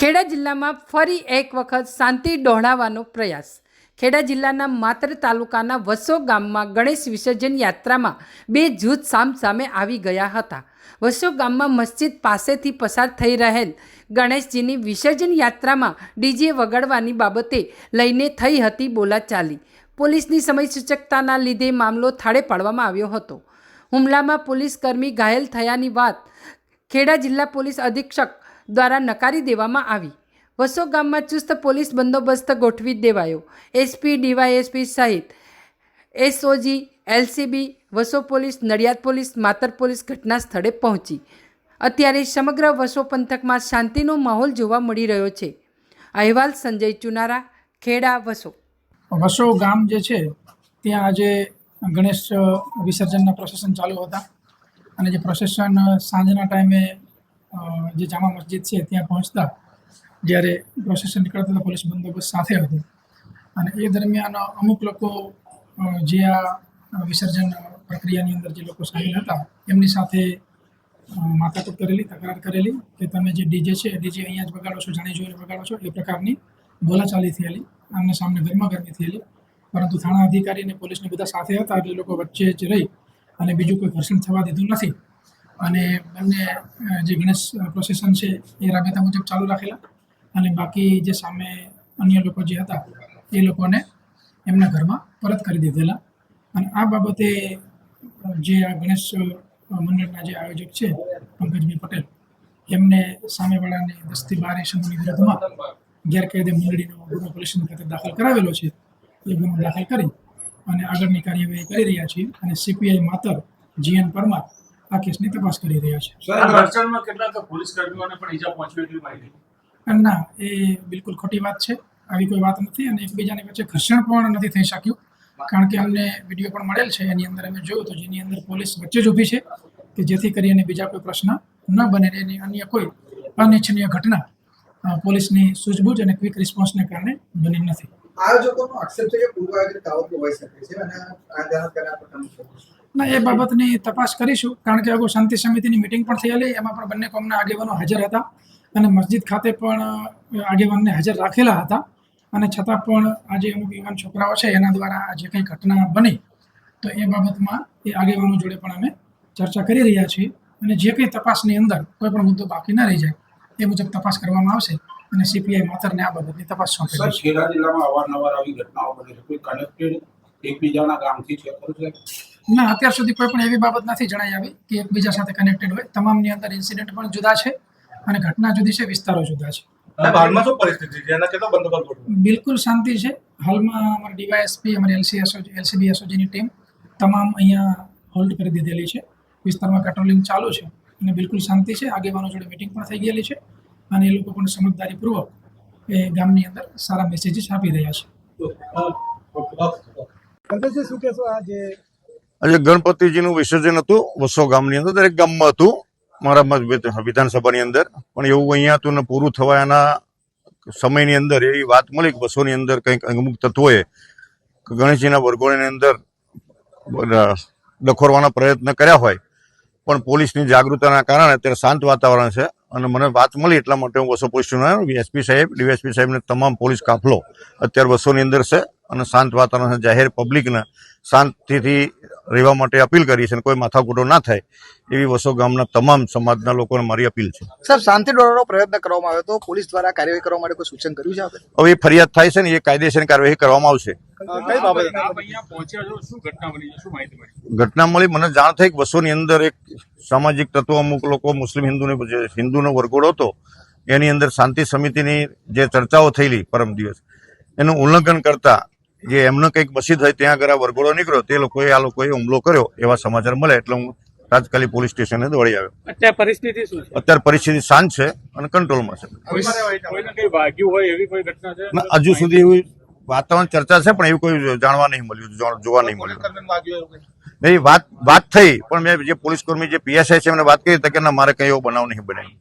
ખેડા જિલ્લામાં ફરી એક વખત શાંતિ દોહડાવવાનો પ્રયાસ. ખેડા જિલ્લાના માત્ર તાલુકાના વસો ગામમાં ગણેશ વિસર્જન યાત્રામાં બે જૂથ સામસામે આવી ગયા હતા. વસો ગામમાં મસ્જિદ પાસેથી પસાર થઈ રહેલ ગણેશજીની વિસર્જન યાત્રામાં ડીજે વગાડવાની બાબતે લઈને થઈ હતી બોલાચાલી. પોલીસની સમય સૂચકતાના લીધે મામલો થાળે પાડવામાં આવ્યો હતો. હુમલામાં પોલીસકર્મી ઘાયલ થયાની વાત ખેડા જિલ્લા પોલીસ અધિક્ષક દ્વારા નકારી દેવામાં આવી. વસો ગામમાં ચુસ્ત પોલીસ બંદોબસ્ત ગોઠવી દેવાયો. એસપી, ડીવાયએસપી સહિત SOG, LCB, Vaso police, Nadiad police, Matar police ઘટના સ્થળે પહોંચી. અત્યારે સમગ્ર વસો પંથકમાં શાંતિનો માહોલ જોવા મળી રહ્યો છે. અહેવાલ સંજય ચુનારા, ખેડા, વસો. વસો ગામ જે છે, ત્યાં આજે ગણેશ વિસર્જનના પ્રોસેસન ચાલુ હતા. અને જે પ્રોસેસન સાંજના ટાઈમે જે જામા મસ્જિદ છે, ત્યાં પહોંચતા જ્યારે પ્રોસેસન નીકળતા હતા પોલીસ બંદોબસ્ત સાથે હતો. અને એ દરમિયાન અમુક લોકો જે આ વિસર્જન પ્રક્રિયાની અંદર જે લોકો સામેલ હતા, એમની સાથે માથાકૂટ કરેલી, તકરાર કરેલી કે તમે જે ડીજે છે ડીજે અહીંયા જ વગાડો છો, જાણી જોઈને વગાડો છો, એ પ્રકારની બોલાચાલી થયેલી, આમને સામને ગરમા ગરમી થયેલી. પરંતુ થાણા અધિકારી અને પોલીસને બધા સાથે હતા એટલે લોકો વચ્ચે જ રહી અને બીજું કોઈ ઘર્ષણ થવા દીધું નથી. અને બંને જે ગણેશ પ્રોસેસન છે, એ રાબેતા મુજબ ચાલુ રાખેલા. અને બાકી જે સામે અન્ય લોકો જે હતા, એ લોકોને એમના ઘરમાં પરત કરી દીધેલા. અને આ બાબતે જે આ ગણેશ મંડળના જે આયોજક છે, પંકજભાઈ પટેલ, એમને સામેવાળાને દસથી બાર એસમની વિરોધમાં ગેરકાયદે મંડળીનો ગુનો પોલીસ ખાતે દાખલ કરાવેલો છે, એ ગુનો દાખલ કરી અને આગળની કાર્યવાહી કરી રહ્યા છીએ. અને સીપીઆઈ માતર જીએન પરમાર આ કેસની તપાસ કરી રહ્યા છે. કેટલાક પોલીસ કર્મીઓને પણ ઈજા પહોંચવી એટલી માહિતી? ના એ બિલકુલ ખોટી વાત છે. આવી કોઈ વાત નથી અને એકબીજાની વચ્ચે ઘર્ષણ પણ નથી થઈ શક્યું. કારણ કે અમને વીડિયો પણ મળેલ છે એની અંદર અમે જોયું તો જેની અંદર પોલીસ વચ્ચે જ ઊભી છે કે જેથી કરીને બીજા કોઈ પ્રશ્ન ન બને એની અન્ય કોઈ અનિચ્છનીય ઘટના પોલીસની સૂઝબૂઝ અને ક્વિક રિસ્પોન્સને કારણે બની નથી. આ પ્રકારનું ના, એ બાબતની તપાસ કરીશું, કારણ કે અગાઉ શાંતિ સમિતિની મિટિંગ પણ થયેલી એમાં પણ બંને કોમના આગેવાનો હાજર હતા અને મસ્જિદ ખાતે પણ આગેવાનને હાજર રાખેલા હતા. અને છતાં પણ આજે અમુક યુવાન છોકરાઓ છે, એના દ્વારા આ જે કંઈ ઘટના બની. તો એ બાબતમાં એ આગેવાનો જોડે પણ અમે ચર્ચા કરી રહ્યા છીએ. અને જે કંઈ તપાસની અંદર કોઈ પણ મુદ્દો બાકી ન રહી જાય, એ મુજબ તપાસ કરવામાં આવશે. અને સીપીઆઈ માતરને આ બાબતની તપાસ સોંપી સર ખેડા જિલ્લામાં અવારનવાર આવી ઘટનાઓ બને છે. કોઈ કનેક્ટેડ એકબીજાના ગામથી છે ખરું છે? ના અત્યાર સુધી કોઈ પણ એવી બાબત નથી જણાઈ આવી કે એકબીજા સાથે કનેક્ટેડ હોય. તમામની અંદર ઇન્સિડન્ટ પણ જુદા છે અને ઘટના જુદી છે વિસ્તારો જુદા છે. હાલમાં શું પરિસ્થિતિ છે? એના કેટલો બંદોબસ્ત બિલકુલ શાંતિ છે. હાલમાં અમારી ડીવાયએસપી અમારી એલસી એસઓજી એલસીબી એસઓજીની ટીમ તમામ અહીંયા હોલ્ડ કરી દીધેલી છે. વિસ્તારમાં પેટ્રોલિંગ ચાલુ છે અને બિલકુલ શાંતિ છે. આગેવાનો જોડે મિટિંગ પણ થઈ ગયેલી છે. અને એ લોકો પણ સમજદારીપૂર્વક એ ગામની અંદર સારા મેસેજીસ આપી રહ્યા છે. પંકજજી શું કહેશો આ જે આજે ગણપતિજીનું વિસર્જન હતું વસો ગામની અંદર દરેક ગામમાં હતું મારા મત વિધાનસભાની અંદર. પણ એવું અહીંયા હતું ને પૂરું થવાના સમયની અંદર એવી વાત મળી કે બસોની અંદર કંઈક અમુક તત્વોએ ગણેશજીના વરઘોડાની અંદર ડખોરવાના દખોરવાના પ્રયત્ન કર્યા હોય. પણ પોલીસની જાગૃતતાના કારણે અત્યારે શાંત વાતાવરણ છે. અને મને વાત મળી એટલા માટે હું બસો પોલીસ સ્ટેશન એસપી સાહેબ ડીએસપી સાહેબને તમામ પોલીસ કાફલો અત્યારે બસોની અંદર છે અને શાંત વાતાવરણ જાહેર પબ્લિકને શાંતિથી રહેવા માટે અપીલ કરી છે અને કોઈ માથાકૂટો ના થાય એવી વસો ગામના તમામ સમાજના લોકોને મારી અપીલ છે. સર શાંતિ દોડવાનો પ્રયત્ન કરવામાં આવ્યો તો પોલીસ દ્વારા કાર્યવાહી કરવા માટે કોઈ સૂચન કર્યું છે હવે એ ફરિયાદ થાય છે ને એ કાયદેસરની કાર્યવાહી કરવામાં આવશે. કઈ બાબતે આપ અહીંયા પહોંચ્યા છો શું ઘટના બની છે? શું માહિતી મળી? મને જાણ થઈ કે બસોની અંદર એક સામાજિક તત્વો અમુક લોકો મુસ્લિમ હિન્દુને હિન્દુનો વરઘોડો હતો એની અંદર શાંતિ સમિતિની જે ચર્ચાઓ થયેલી પરમ દિવસ એનું ઉલ્લંઘન કરતા જે એમનો કંઈક મસીદ હોય ત્યાં આગળ આ વરઘોડો નીકળ્યો તે લોકોએ આ લોકોએ હુમલો કર્યો એવા સમાચાર મળે એટલે હું તાત્કાલિક પોલીસ સ્ટેશને દોડી આવ્યો. અત્યારે પરિસ્થિતિ શું છે? અત્યારે પરિસ્થિતિ શાંત છે અને કંટ્રોલમાં છે. કોઈને કઈ વાગ્યું હોય એવી કોઈ ઘટના છે? ના, હજુ સુધી એવી વાતાવરણ ચર્ચા છે પણ એવું કોઈ જાણવા નહીં મળ્યું જોવા નહીં મળ્યું. નહીં વાત વાત થઈ પણ મેં જે પોલીસ કર્મી જે પીએસઆઈ છે એમને વાત કરી તો કે ના મારે કઈ એવો બનાવ નહીં બનાવી